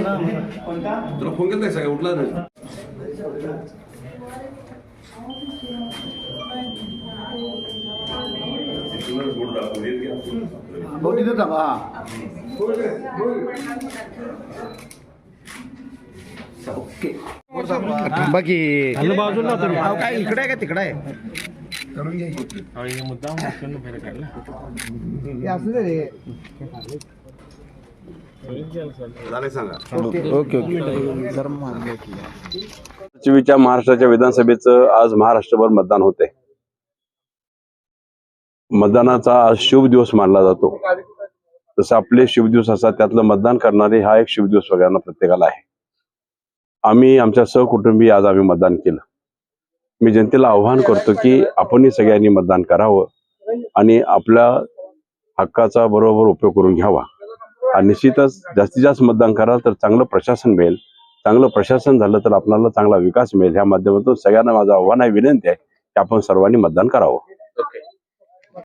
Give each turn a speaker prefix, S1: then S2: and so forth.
S1: तुला फोन केला सगळं उठला नाही.
S2: भाऊ तिथं थांबा हा. ओके. थांबा की बाजूला काय इकडे आहे का तिकडे आहे? करून घ्या हे असू दे रे. ओके
S3: महाराष्ट्राच्या विधानसभेचं आज महाराष्ट्रभर मतदान होते मतदानाचा आज शुभ दिवस मानला जातो. जसं आपले शुभ दिवस असतात त्यातलं मतदान करणारे हा एक शुभ दिवस सगळ्यांना प्रत्येकाला आहे. आम्ही आमच्या सहकुटुंबी आज आम्ही मतदान केलं. मी जनतेला आव्हान करतो की आपणही सगळ्यांनी मतदान करावं आणि आपल्या हक्काचा बरोबर उपयोग करून घ्यावा. आणि निश्चितच जास्तीत जास्त मतदान कराल तर चांगलं प्रशासन मिळेल. चांगलं प्रशासन झालं तर आपल्याला चांगला विकास मिळेल. ह्या माध्यमातून सगळ्यांना माझं आव्हान आहे विनंती आहे की आपण सर्वांनी मतदान करावं.